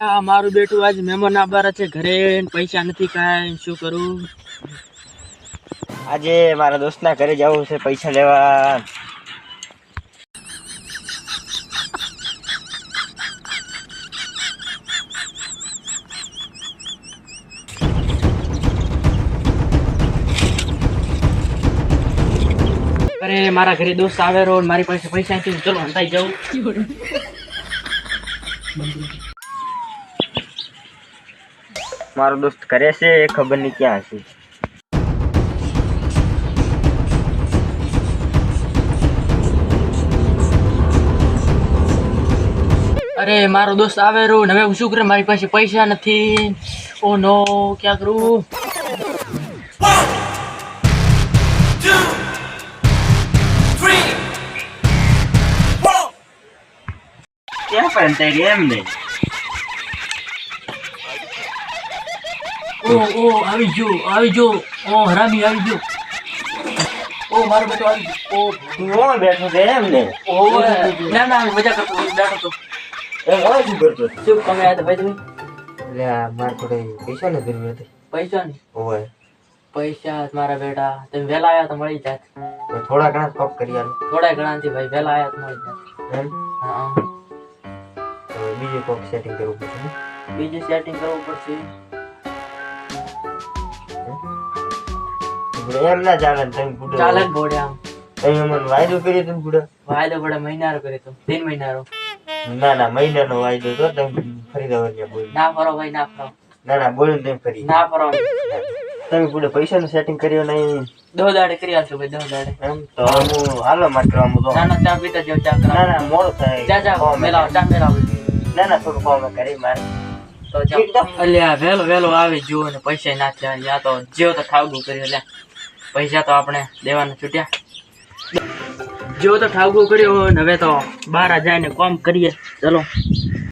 આ મારું બેટું આજ મહેમાન આબાર છે ઘરે પૈસા નથી કાંઈ શું કરું? આજે મારા દોસ્તના ઘરે જવું છે પૈસા લેવા. અરે મારા ઘરે દોસ્ત આવે રહો ને મારી પાસે પૈસા નથી ચલો હંતાઈ જાઉં. મારો દોસ્ત કરે છે એ ખબર નહીં ક્યાં છે. અરે મારો દોસ્ત આવે રો ને હવે હું શું કરે? મારી પાસે પૈસા નથી. ઓ નો ક્યાં કરું? ક્યાં પણ એમ નહીં ઓ ઓ આવી જો આવી જો. ઓ હરામી આવી જો. ઓ મારો બેટો આવી ઓ કોણ બેઠો છે એમ ને? ઓ ના ના મજા કરતો બેઠો તો એમ હોય શું કરતો શું તમે આયા ભાઈ તમે? એટલે મારે પૈસા ને જરૂર હતી. પૈસા ની? ઓય પૈસા મારા બેટા. તમે વહેલા આયા તો મળી જાત. થોડા ઘણા કોપ કરી આલો. થોડા ઘણા થી ભાઈ વેલા આયા તો મળી જાત. એમ? હા. બીજું કોક સેટિંગ કરવું પડશે? બીજું સેટિંગ કરવું પડશે. એમ ના ચાલે તમે બુડો ચાલે જ બોડે આમ. તમે મને વાયદો કર્યો તો બુડો વાયદો પડે મહિનારો કર્યો તો. तीन મહિનારો. ના ના મહિનાનો વાયદો તો તમે ફરી દો ત્યાં બોલ. ના ફરો ભાઈ ના ફરો. ના ના બોલો ને ફરી. ના ફરો. તમે બુડો પૈસાનું સેટિંગ કર્યું નહીં દો દાડે કરી આલશો ભાઈ દો દાડે. એમ તો હું હાલો મારે કરવા તો. ના ના ચા પીતા જાવ ચા ના ના મોડું થાય. ચા ચા મેલાવો ચા મેલાવો ના ના થોડું કોમ કરી મારે. તો અલ્યા વેલો વેલો આવી જુઓ ને પૈસા નાખ્યા યા તો જેવો તો ખાવડું કર્યું પૈસા તો આપણે દેવાના છૂટ્યા. જો તો ઠાવગું કર્યો હવે તો બહાર જાય ને કોમ કરીએ. ચલો.